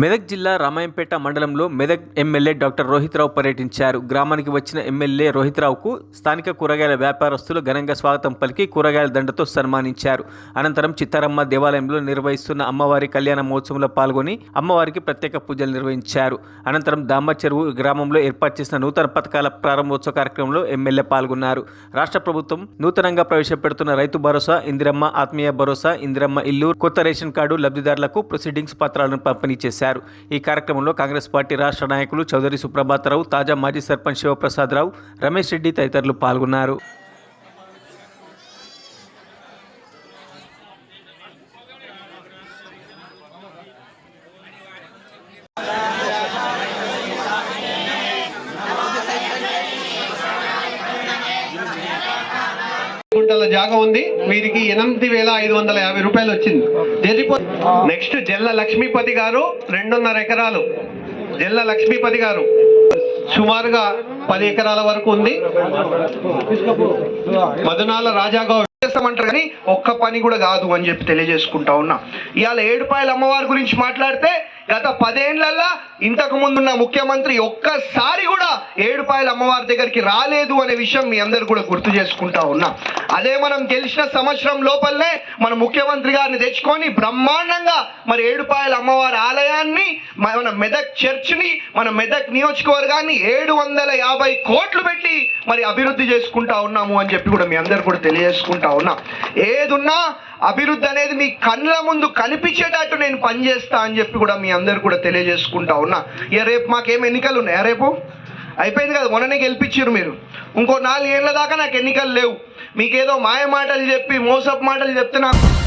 మెదక్ జిల్లా రామాయంపేట మండలంలో Medak MLA doctor Rohit Rao పర్యటించారు. గ్రామానికి వచ్చిన ఎమ్మెల్యే రోహిత్రావుకు స్థానిక కూరగాయల వ్యాపారస్తులు ఘనంగా స్వాగతం పలికి కూరగాయల దండతో సన్మానించారు. అనంతరం చిత్తారమ్మ దేవాలయంలో నిర్వహిస్తున్న అమ్మవారి కళ్యాణ మహోత్సవంలో పాల్గొని అమ్మవారికి ప్రత్యేక పూజలు నిర్వహించారు. అనంతరం దామ చెరువు గ్రామంలో ఏర్పాటు చేసిన నూతన పథకాల ప్రారంభోత్సవ కార్యక్రమంలో ఎమ్మెల్యే పాల్గొన్నారు. రాష్ట్ర ప్రభుత్వం నూతనంగా ప్రవేశపెడుతున్న రైతు భరోసా ఇందిరమ్మ ఆత్మీయ భరోసా ఇందిరమ్మ ఇల్లు కొత్త రేషన్ కార్డు లబ్ధిదారులకు ప్రొసీడింగ్స్ పత్రాలను పంపిణీ చేశారు. ఈ కార్యక్రమంలో కాంగ్రెస్ పార్టీ రాష్ట్ర నాయకులు చౌదరి సుప్రభాతరావు తాజా మాజీ సర్పంచ్ శివప్రసాదరావు రమేష్ రెడ్డి తదితరులు పాల్గొన్నారు. గంటల జాగా ఉంది. వీరికి ఎనిమిది వేల ఐదు వందల యాభై రూపాయలు వచ్చింది. జరిపో నెక్స్ట్ జల్ల లక్ష్మీపతి గారు రెండున్నర ఎకరాలు. జల్ల లక్ష్మీపతి గారు సుమారుగా పది ఎకరాల వరకు ఉంది. మధునాల రాజాగౌడ్ చేస్తామంటారు కానీ ఒక్క పని కూడా కాదు అని చెప్పి తెలియజేసుకుంటా ఉన్నా. ఇవాళ ఏడుపాయల అమ్మవారి గురించి మాట్లాడితే గత పదేళ్ళలో ఇంతకు ముందున్న ముఖ్యమంత్రి ఒక్కసారి కూడా ఏడుపాయల అమ్మవారి దగ్గరికి రాలేదు అనే విషయం మీ అందరు కూడా గుర్తు చేసుకుంటా ఉన్నా. అదే మనం గెలిచిన సంవత్సరం లోపలనే మన ముఖ్యమంత్రి గారిని తెచ్చుకొని బ్రహ్మాండంగా మరి ఏడుపాయల అమ్మవారి ఆలయాన్ని మన మెదక్ చర్చ్ని మన మెదక్ నియోజకవర్గాన్ని ఏడు వందల యాభై కోట్లు పెట్టి మరి అభివృద్ధి చేసుకుంటా ఉన్నాము అని చెప్పి కూడా మీ అందరు కూడా తెలియజేసుకుంటా ఉన్నాం. ఏదున్నా అభివృద్ధి అనేది మీ కళ్ళ ముందు కనిపించేటట్టు నేను పనిచేస్తా అని చెప్పి కూడా మీ అందరు కూడా తెలియజేసుకుంటా ఉన్నా. ఇక రేపు మాకేం ఎన్నికలు ఉన్నాయా రేపు? అయిపోయింది కదా మొన్ననే గెలిపించారు మీరు. ఇంకో నాలుగేళ్ళ దాకా నాకు ఎన్నికలు లేవు. మీకేదో మాయ మాటలు చెప్పి మోసపు మాటలు చెప్తే నాకు